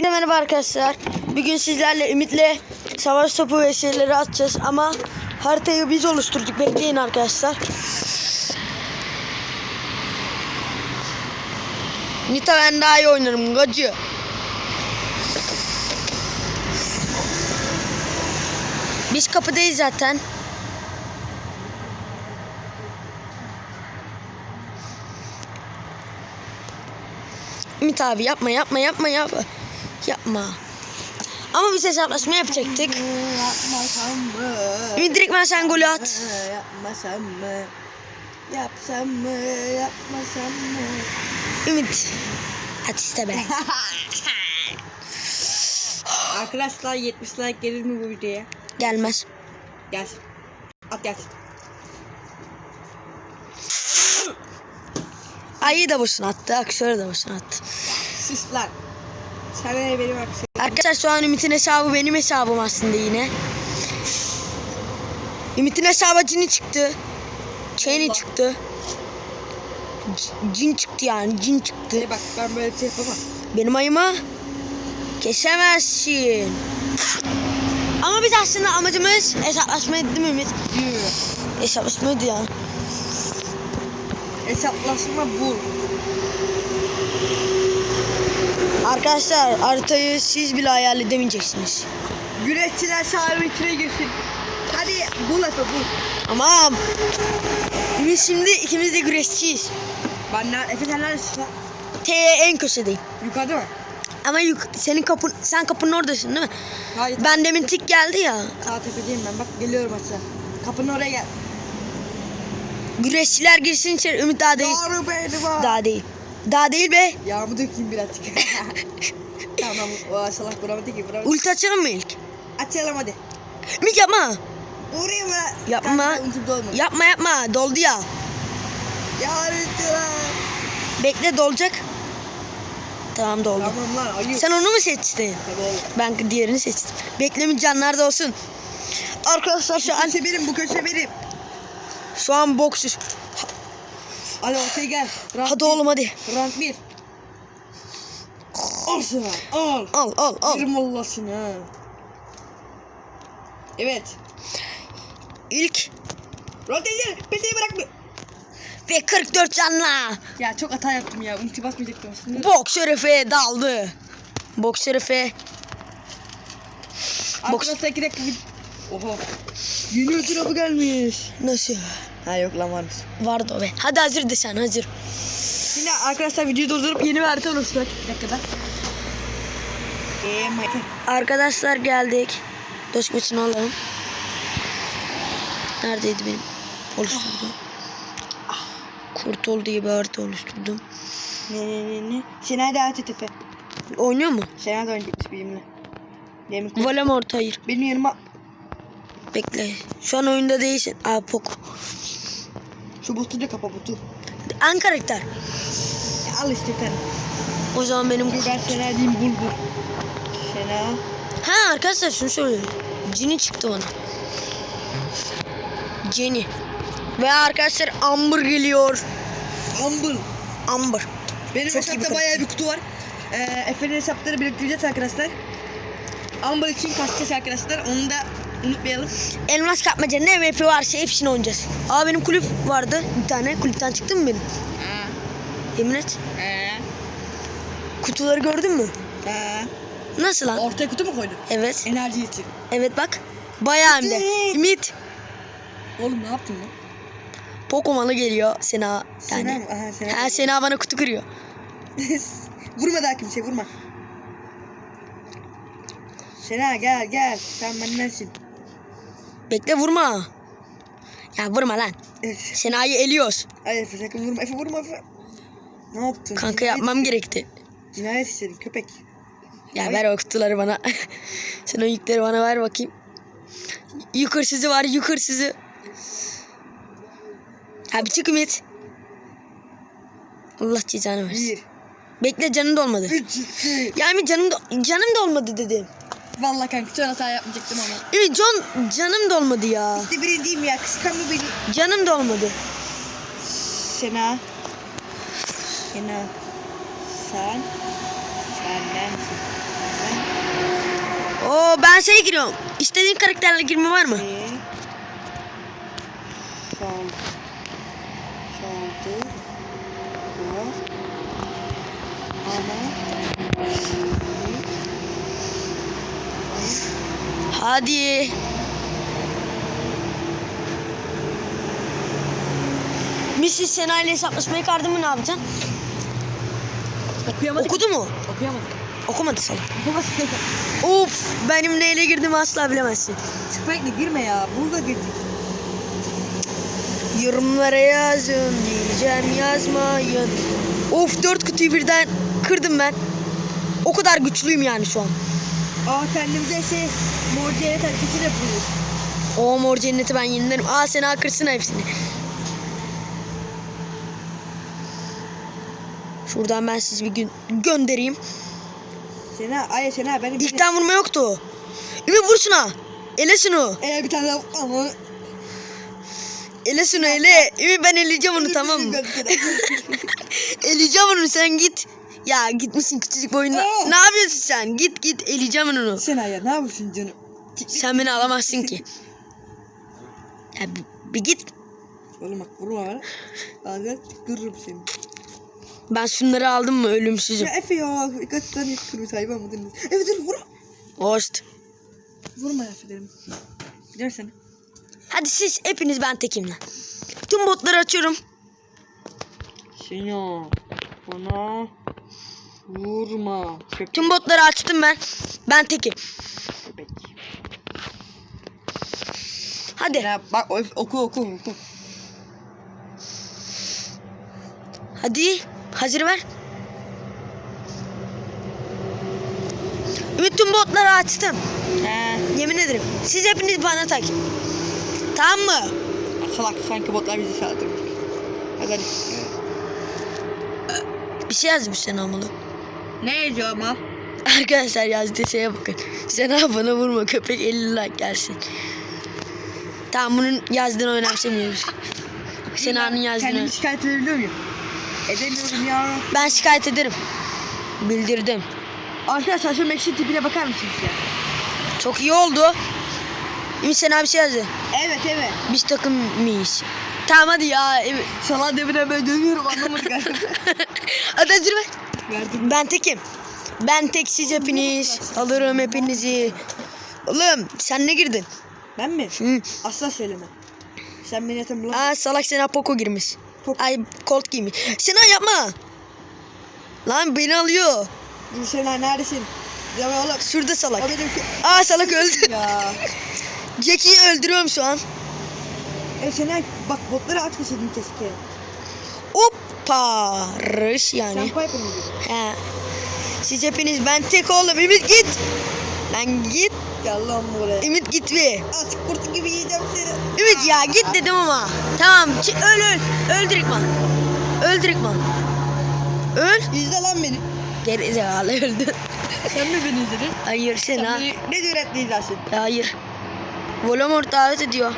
Hepinize merhaba arkadaşlar. Bugün sizlerle Ümit'le savaş topu ve şeyleri atacağız ama haritayı biz oluşturduk. Bekleyin arkadaşlar. Nita ben daha iyi oynarım gacı. Biz kapıdayız zaten. Ümit abi yapma yapma yapma yapma. Yapma. Ama biz hesaplaşma yapacaktık. Yapmasam mı? Ümit direkt ben sen golü at. Yapmasam mı? Yapsam mı? Yapmasam mı? Ümit. At iste be. Arkadaşlar 70 like gelir mi bu videoya? Gelmez. Gelsin. At gelsin. Ayı da boşuna attı. Aksiyonu da boşuna attı. Sus lan. Sen de benim aksiyonum. Arkadaşlar şu an Ümit'in hesabı benim hesabım aslında yine. Ümit'in hesabı cini çıktı. Çeni Allah. çıktı. C- Cin çıktı yani cin çıktı. Hey bak ben böyle bir şey yapamam. Benim ayımı kesemezsin. Ama biz aslında amacımız hesaplaşmaydı değil mi Ümit? Yürü. Hesaplaşmaydı ya. Hesaplaşma bu. Arkadaşlar haritayı siz bile hayal edemeyeceksiniz. Güreşçiler sahibi içine girsin. Hadi bul Efe bul. Tamam. Biz şimdi ikimiz de güreşçiyiz. Ben ne? Efe sen neredesin? T en köşedeyim. Yukarıda mı? Ama yuk senin kapın sen kapının oradasın değil mi? Hayır. Ben demin tik geldi ya. Sağ tepedeyim ben. Bak geliyorum aşağı. Kapının oraya gel. Güreşçiler girsin içeri. Ümit daha değil. Doğru benim ha. Daha değil. Daha değil be. Yağmur dökeyim birazcık. tamam o salak vuramadı ki vuramadı. Ulti açalım mı ilk? Açalım hadi. Ümit yapma. Vurayım mı? Yapma. Kanka. Yapma yapma. Doldu ya. Ya lütfen. Bekle dolacak. Tamam doldu. Tamam lan ayı. Sen onu mu seçtin? Tabii. Ben diğerini seçtim. Beklemi canlarda olsun. Arkadaşlar şu Bu an köşe benim bu köşe benim. şu an boksuz. Hadi ortaya gel. Rank Hadi bir. oğlum hadi. Rank 1. Al sana al. Al al al. Yerim Allah'ını ha. Evet. İlk Rotayı gel. Peteği bırakma. ve 44 canla. Ya çok hata yaptım ya. Ulti basmayacaktım aslında. Boksör Efe daldı. Boksör Efe. boks- Arkadaşlar 2 dakika bir... Oha. Yeni avı gelmiş. Nasıl? Ha yok lan varmış. Vardı o be. Hadi hazır de sen hazır. Şimdi arkadaşlar videoyu durdurup yeni bir harita oluşturacak. Bir. Eee Mete. Arkadaşlar geldik. Dost maçını alalım. Neredeydi benim? Oluşturdum. Kurtul diye bir harita oluşturdum. Ne ne ne ne. Şenay da aç Efe. Oynuyor mu? Şenay da oynayacakmış benimle. Benim, Voldemort hayır. benim yanıma Bekle. Şu an oyunda değilsin. Aa Pok. şu botu da kapa botu. An karakter. Ya, al işte tane. O zaman benim... Dur ben Şenay diyeyim bul bul. Şenay. Ha arkadaşlar şunu söyleyeyim. Cini çıktı bana. Jenny. Ve arkadaşlar Amber geliyor. Humble. Amber. Benim Çok hesapta bayağı bir kutu var. Ee, Efe'nin hesapları biriktireceğiz arkadaşlar. Humble için kasacağız arkadaşlar. Onu da unutmayalım. Elmas kapmaca ne MVP varsa hepsini oynayacağız. Aa benim kulüp vardı bir tane. Kulüpten çıktı mı benim? Ha. Yemin et. Ee. Kutuları gördün mü? Ee. Nasıl lan? Ortaya kutu mu koydun? Evet. Enerji için. Evet bak. Bayağı hem de. Ümit. Oğlum ne yaptın lan? Pokomalı geliyor Sena. Sena Yani. mı? Aha Sena. Ha Sena bana kutu kırıyor. vurma daha kimse vurma. Sena gel gel. Sen bendensin. Bekle vurma. Ya vurma lan. Evet. Sena'yı eliyoruz. Ay Efe sakın vurma. Efe vurma Efe. Ne yaptın? Kanka Cinayet yapmam işledin. gerekti. Cinayet işledin köpek. Ya Ay. ver o kutuları bana. Sen o yükleri bana ver bakayım. Yük hırsızı var yük hırsızı. Ha bir çık Ümit. Allah cezanı versin. Bir. Bekle canın da olmadı. Üç. iki. Ya Ümit canım da, canım da olmadı dedim. Vallahi kanka an hata yapmayacaktım ama. Ümit can, canım da olmadı ya. İşte birinciyim ya kıskanma beni. Canım da olmadı. Sena. Sena. Sen. Sen. Benden. Oo ben şey giriyorum. İstediğin karakterle girme var mı? Bir. Sol. Soldu. Var. Ama. Hadi. Mrs. Sena ile hesaplaşmayı kardı mı ne yapacaksın? Okuyamadık. Okudu mu? Okuyamadık. Okumadı sana. Okuyamadık. Of benim neyle girdiğimi asla bilemezsin. Spike'le girme ya. Burada girdik. Yorumlara yazın diyeceğim yazmayın. Of dört kutuyu birden kırdım ben. O kadar güçlüyüm yani şu an. Aa kendimize şey mor cennet hareketi yapıyoruz. O mor cenneti ben yenilerim. Aa Sena kırsın hepsini. Şuradan ben sizi bir gün göndereyim. Sena, ay Sena benim. İlkten vurma yoktu. Ümit vur şuna. Ele şunu. Ee, bir tane daha ama. Ele şunu ele. Ümit ben eleyeceğim onu tamam mı? eleyeceğim onu sen git. Ya gitmişsin küçücük boyunda. Ne yapıyorsun sen? Git git eleyeceğim onu. Sena ya ne yapıyorsun canım? Sen beni alamazsın ki. Ya bir, bir git. Oğlum bak vurma bana. Ağzına tükürürüm seni. Ben şunları aldım mı ölümsüzüm. Ya Efe ya kaç tane kırmızı hayvan mıdınız? Efe dur vurma. Host. Vurma Efe derim. Gidersen. Hadi siz hepiniz ben tekimle. Tüm botları açıyorum. Sena bana vurma. Köpek. Tüm botları açtım ben. Ben tekim. köpek. Hadi. Ya bak oku oku oku. Hadi. Hazır ver. Tüm botları açtım. He. Yemin ederim. Siz hepiniz bana tak. Tamam mı? Salak sanki botlar bizi saldırmış. Hadi hadi. Bir şey yazmış sen amalı. Ne yazıyor ama? Arkadaşlar yazdığı şeye bakın. Sena bana vurma köpek 50 like gelsin. Tamam bunun yazdığını önemsemiyoruz. Sena'nın yazdığını. Kendimi şikayet edebiliyor muyum? Edemiyorum ya. Ben şikayet ederim. Bildirdim. Arkadaşlar şu Max'in tipine bakar mısınız ya? Çok iyi oldu. Ümit Sena bir şey yazdı. Evet evet. Biz takım mıyız? Tamam hadi ya. Sana demine ben dönüyorum anlamadık galiba. Hadi hazır ver. Verdim. Ben tekim. Ben tek siz hepiniz. Alırım hepinizi. Oğlum sen ne girdin? Ben mi? Hı. Asla söyleme. Sen beni hatırlamıyor Aa salak Sena Poco girmiş. Poco. Ay Colt giymiş. Sena yapma. Lan beni alıyor. Dur Sena neredesin? Ya oğlum. Şurada salak. O benimki. Aa salak öldü. Ya. Jackie'yi öldürüyorum şu an. E Sena bak botları açmasaydın keşke. Hoppa. Rış yani. Sen Piper mıydın? He. Siz hepiniz ben tek oğlum. Ümit git. Lan git. Gel lan buraya. Ümit git bir. Açık kurtu gibi yiyeceğim seni. Ümit ya git dedim ama. Tamam öl öl. Öl Direktman. Öl Direktman. Öl. İzle lan beni. Geri zekalı öldü. Sen mi beni izledin? Hayır Sena. Sen beni ne cüretle izlersin? Hayır. Voldemort davet ediyor.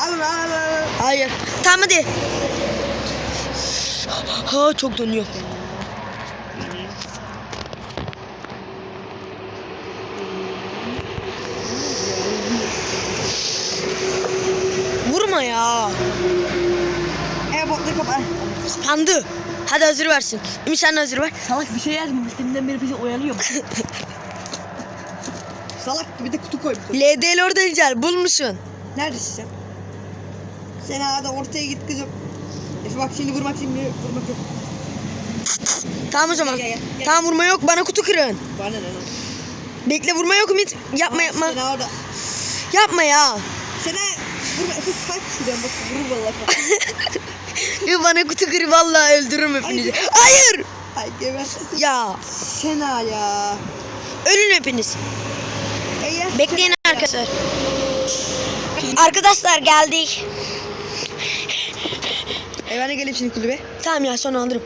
Al al al. Hayır. Tamam hadi. Ha çok dönüyor. Vurma ya. E botları kapat. Pandı. Hadi hazır versin. Ümit sen de hazır ver. Salak bir şey yazmamış. Deminden beri bizi oyalanıyor mu? Salak bir de kutu koymuş. LD Lord Angel bulmuşsun. Neredesin sen? Sen hadi ortaya git kızım. Efe bak şimdi vurmak şimdi vurmak yok. Tamam o zaman. Gel, gel, gel. Tamam vurma yok bana kutu kırın. Bana ne lan? Bekle vurma yok Ümit. Yapma Aa, yapma. Sen orada. Yapma ya. Sen vurma Efe kaç şuradan bak vurur vallahi. Bir bana kutu kır vallahi öldürürüm hepinizi. Ay. Hayır. Ay gebersin. Ya Sena ya. ölün hepiniz. E. Bekleyin arkadaşlar. Arkadaşlar geldik. E ben de geleyim şimdi kulübe. Tamam ya sonra alırım.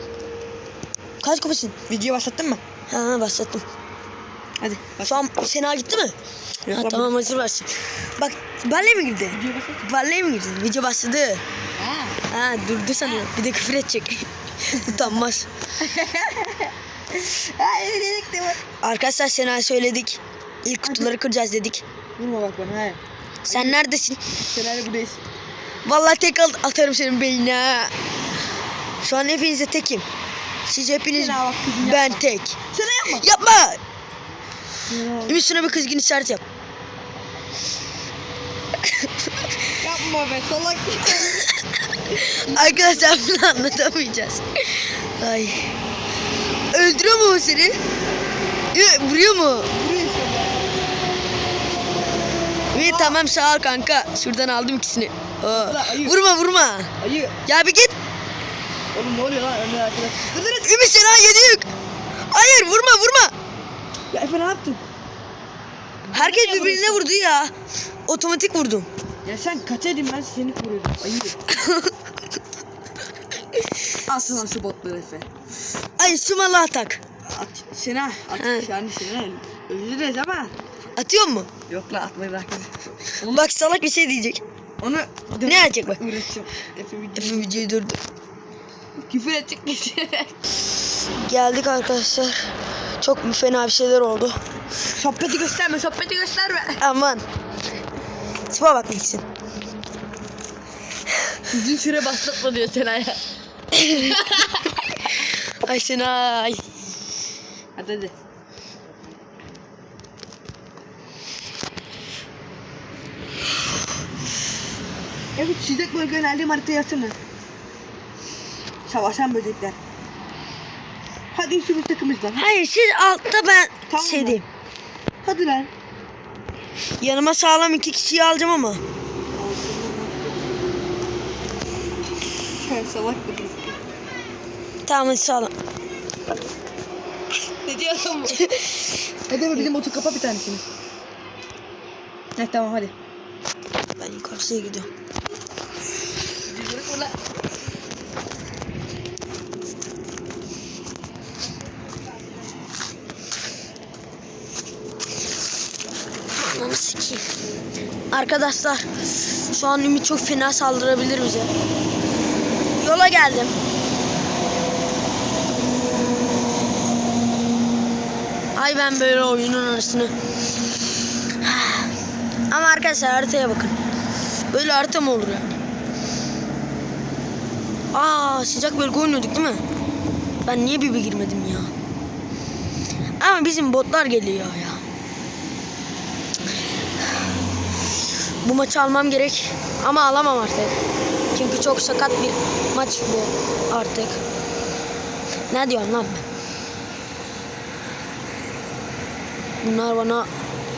Kaç kupasın? Videoyu başlattın mı? Ha başlattım. Hadi. Şu an Sena gitti mi? Yok, ha, tamam hazır versin. Bak balle mi girdi? Balle mi girdi? Video başladı. Ha. Ha durdu sanıyorum. Bir de küfür edecek. Utanmaz. Hayır. Arkadaşlar Sena söyledik. İlk kutuları kıracağız dedik. Vurma bak bana he. Sen neredesin? Sen hala buradayız. Vallahi tek atarım senin beynine. Şu an hepinize tekim. Siz hepiniz bak ben yapma. tek. Sana yapma. Yapma. Ümit şuna bir kızgın işaret yap. Yapma be salak. Arkadaşlar bunu anlatamayacağız. Ay. Öldürüyor mu o seni? Yo, Vuruyor mu? Sana. Ümit tamam sağ ol kanka. Şuradan aldım ikisini. Ayı. Vurma vurma. Ayı. Ya bir git. Oğlum ne oluyor lan Ömer arkadaş? Dur dur dur. Ümit Sena yedik. Hayır vurma vurma. Ya Efe ne yaptın? Herkes birbirine vurdu ya. Otomatik vurdum. Ya sen kaçaydın ben seni koruyordum. Ayı. Al sana şu botları Efe. Ay sumalı atak. At Sena. At yani Sena. Dileriz ama. Atıyor mu? Yok lan atmayı bırak. Bak salak bir şey diyecek. Onu Ne yapacak bak? Uğraşacağım. Efe video. Efe videoyu durdu. Küfür edecek geçerek. Geldik arkadaşlar. Çok mu fena bir şeyler oldu. Sohbeti gösterme, sohbeti gösterme. Aman. Tipa bak Nixon. Uzun süre başlatma diyor Sena'ya. Ay Senay. Hadi hadi. Evet, çizek bölge önerdiğim haritayı yazsana. Savaşan böcekler. Hadi üçümüz takımızdan. Hayır siz altta ben Tamam şey diyeyim. Hadi lan. Yanıma sağlam iki kişiyi alacağım ama. Sen salak mısın? Tamam hadi sağlam. Ne diyorsun bu? hadi ama bizim otu kapa bir tanesini. Heh tamam hadi. Ben yukarıya gidiyorum. Arkadaşlar şu an Ümit çok fena saldırabilir bize. Yola geldim. Ay ben böyle oyunun arasını. Ama arkadaşlar haritaya bakın. Böyle harita mı olur yani? Aa sıcak bölge oynuyorduk değil mi? Ben niye bir girmedim ya? Ama bizim botlar geliyor ya. Bu maçı almam gerek. Ama alamam artık. Çünkü çok sakat bir maç bu artık. Ne diyorum lan? Bunlar bana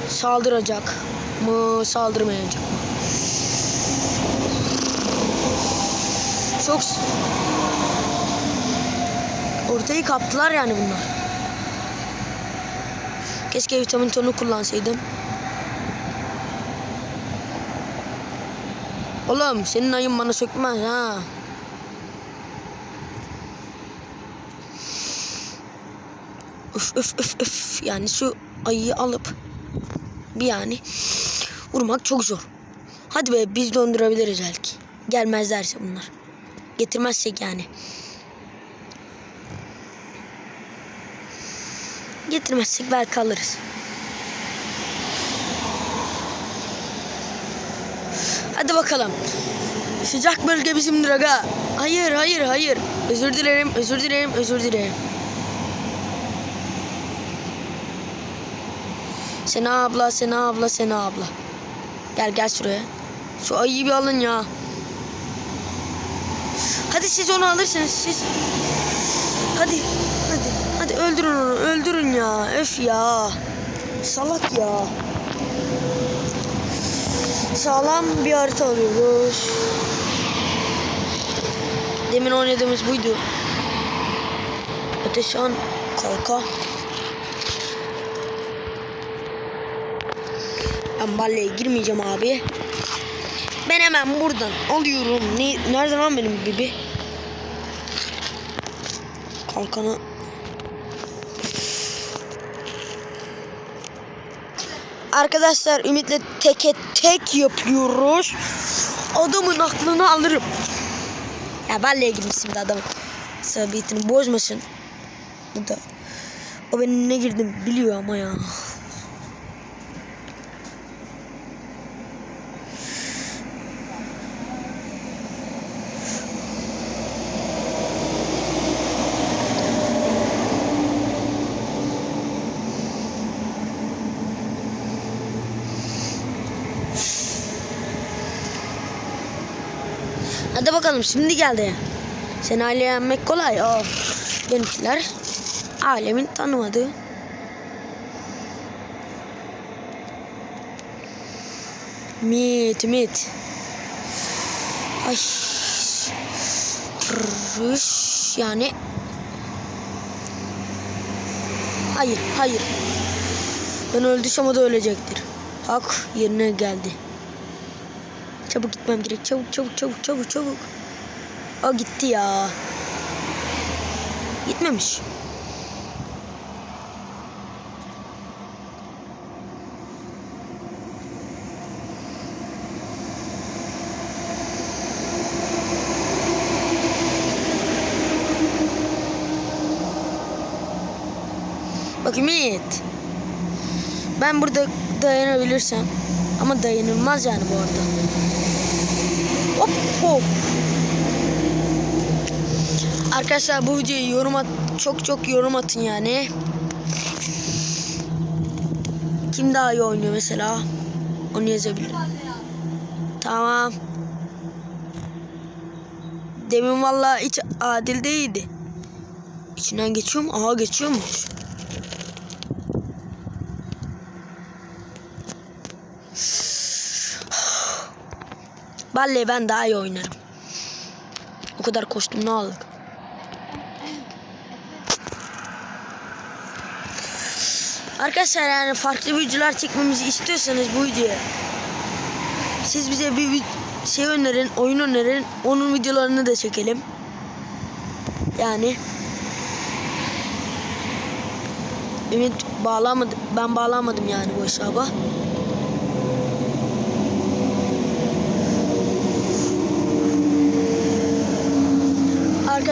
saldıracak mı saldırmayacak mı? Çok ortayı kaptılar yani bunlar. Keşke vitamin tonu kullansaydım. Oğlum senin ayın bana sökmez ha. Üf üf üf üf. Yani şu ayıyı alıp bir yani vurmak çok zor. Hadi be biz döndürebiliriz belki. Gelmezlerse bunlar. Getirmezsek yani. Getirmezsek belki alırız. Hadi bakalım. Sıcak bölge bizimdir aga. Hayır hayır hayır. Özür dilerim özür dilerim özür dilerim. Sena abla Sena abla Sena abla. Gel gel şuraya. Şu ayıyı bir alın ya. Hadi siz onu alırsınız siz. Hadi hadi hadi öldürün onu öldürün ya. Öf ya. Salak ya. Sağlam bir harita alıyoruz. Demin oynadığımız buydu. Öteşan kalka. Ben balleye girmeyeceğim abi. Ben hemen buradan alıyorum. Ne, nerede lan benim gibi? Kalkanı. Arkadaşlar Ümit'le teke tek yapıyoruz. Adamın aklını alırım. Ya balleye girmişsin de adamın. Sabitini bozmasın. Bu da. O benim ne girdim biliyor ama ya. Bakalım şimdi geldi. Seni aileye yenmek kolay. O benimkiler alemin tanımadığı. Mit mit. Ay. Rış yani. Hayır hayır. Ben öldüysem o da ölecektir. Hak yerine geldi. Çabuk gitmem gerek. Çabuk çabuk çabuk çabuk çabuk. O gitti ya. Gitmemiş. Bak Ümit. Ben burada dayanabilirsem ama dayanılmaz yani bu arada. Arkadaşlar bu videoyu yorum at çok çok yorum atın yani. Kim daha iyi oynuyor mesela? Onu yazabilirim. Tamam. Demin vallahi hiç adil değildi. İçinden geçiyor mu? Aha geçiyormuş. Vallahi ben daha iyi oynarım. O kadar koştum ne aldık? Arkadaşlar yani farklı videolar çekmemizi istiyorsanız bu videoya siz bize bir vid- şey önerin, oyun önerin, onun videolarını da çekelim. Yani Ümit bağlamadı, ben bağlamadım yani bu hesaba.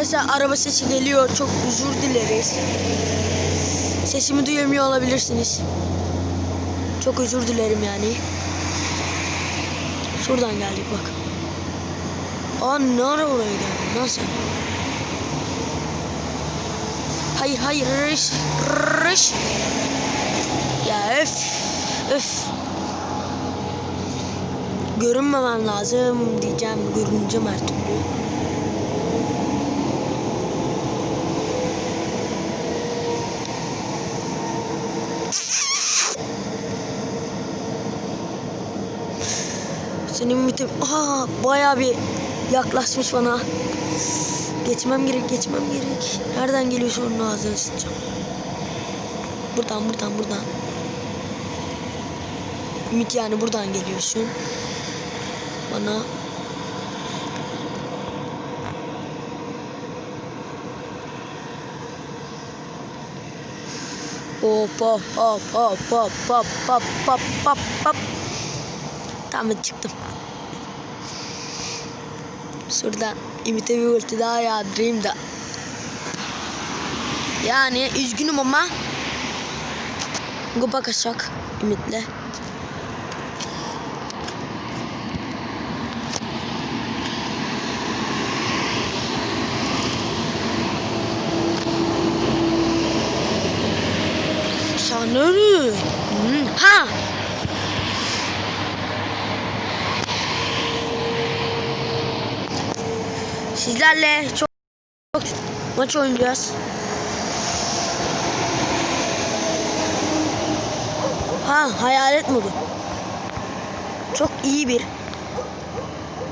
Arkadaşlar araba sesi geliyor. Çok özür dileriz. Sesimi duyamıyor olabilirsiniz. Çok özür dilerim yani. Şuradan geldik bak. Aa ne ara oraya geldi? Nasıl? Hayır hayır rış rış. Ya öf öf. Görünmemem lazım diyeceğim. Görüneceğim her türlü. Senin aha bayağı bir yaklaşmış bana. Geçmem gerek, geçmem gerek. Nereden geliyorsa onun ağzını sıçacağım. Buradan, buradan, buradan. Ümit yani buradan geliyorsun. Bana Hop hop hop hop hop hop hop hop hop hop Tamam çıktım. Şuradan Ümit'e bir ulti daha yağdırayım da. Yani üzgünüm ama Kupa kaçak Ümit'le. Sanırım. Hmm, Ha! Sizlerle çok, çok maç oynayacağız. Ha hayalet modu. Çok iyi bir.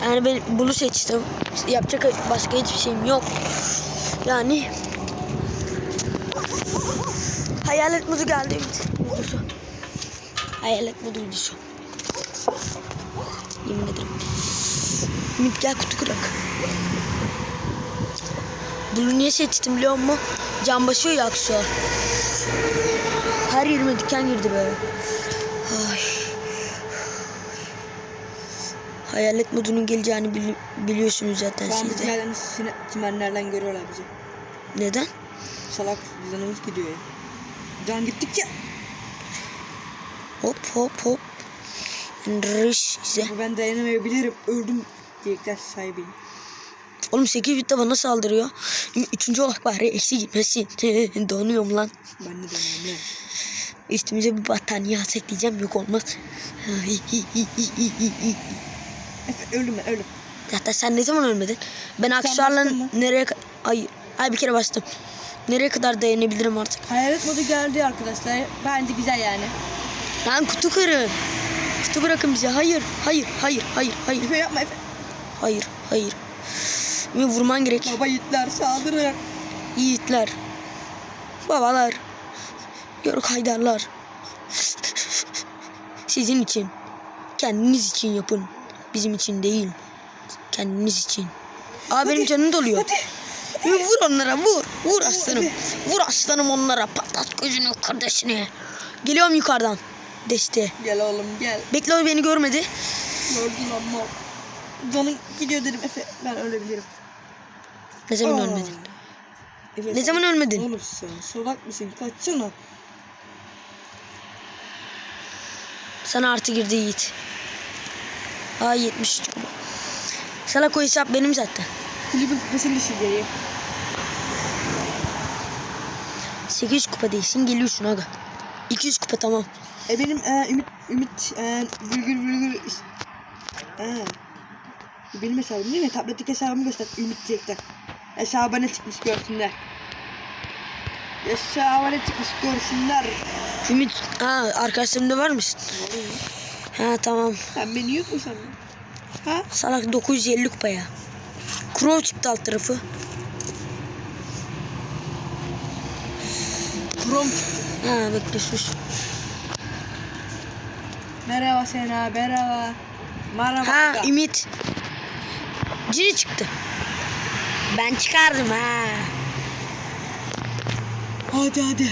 Yani ben bunu seçtim. Yapacak başka hiçbir şeyim yok. Yani hayalet modu geldi. Videosu. Hayalet modu videosu. Yemin ederim. Gel kutu kırak. Bunu niye seçtim biliyor musun? Can basıyor ya aksu. Her yerime diken girdi böyle. Ay. Hayalet modunun geleceğini bili- biliyorsunuz zaten Şu an siz de. sine- çimenlerden görüyorlar bizi. Neden? salak canımız gidiyor ya. Can gittikçe Hop hop hop. Rış size. ben dayanamayabilirim. Öldüm diyecekler sahibiyim. Oğlum 8 bitte bana saldırıyor. Üçüncü olarak bari eksi gitmesin. Donuyorum lan. Ben de dönüyorum lan. Üstümüze bir battaniye alsak diyeceğim yok olmaz. Ben öldüm. Zaten sen ne zaman ölmedin? Ben mı? nereye... Hayır. Hayır bir kere bastım. Nereye kadar dayanabilirim artık? Hayalet modu geldi arkadaşlar. Bence güzel yani. Lan kutu kırın. Kutu bırakın bize. Hayır. Hayır. Hayır. Hayır. Hayır. Efe yapma Efe. Hayır. Hayır. Ve vurman gerek. Baba yiğitler saldırın. Yiğitler. Babalar. Yörük haydarlar. Sizin için. Kendiniz için yapın. Bizim için değil. Kendiniz için. Aa benim canım doluyor. Vur onlara vur. Vur aslanım. Vur aslanım onlara. Patlat gözünü kardeşine. Geliyorum yukarıdan. Deste. Gel oğlum gel. Bekle o beni görmedi. Gördün ama. Canın gidiyor dedim Efe. Ben ölebilirim. Ne zaman Aa. ölmedin? Efe, Ne zaman ölmedin? Oğlum sen solak mısın? Kaçsana. Sana artı girdi Yiğit. Aa 70 kupa. Salak o hesap benim zaten. Kulübün kupasını düşüreceğim. 800 kupa değilsin geliyorsun aga. 200 kupa tamam. E benim e, Ümit Ümit e, virgül virgül e, benim hesabım değil mi? Tabletteki hesabımı göster Ümit diyecekler. Hesaba ne çıkmış görsünler. Hesaba ne çıkmış görsünler. Ümit ha arkadaşlarımda var mısın? Ha tamam. Sen beni yok mu sen? Ha? Salak 950 kupa ya. Crow çıktı alt tarafı. Krom. Ha bekle sus. Merhaba Sena, merhaba. Merhaba. Ha. Ümit. Cini çıktı. Ben çıkardım ha. Hadi hadi.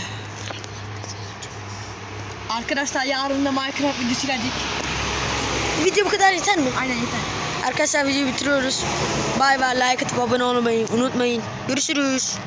Arkadaşlar yarın da Minecraft videosu gelecek. Video bu kadar yeter mi? Aynen yeter. Arkadaşlar videoyu bitiriyoruz. Bay bay like atıp abone olmayı unutmayın. Görüşürüz.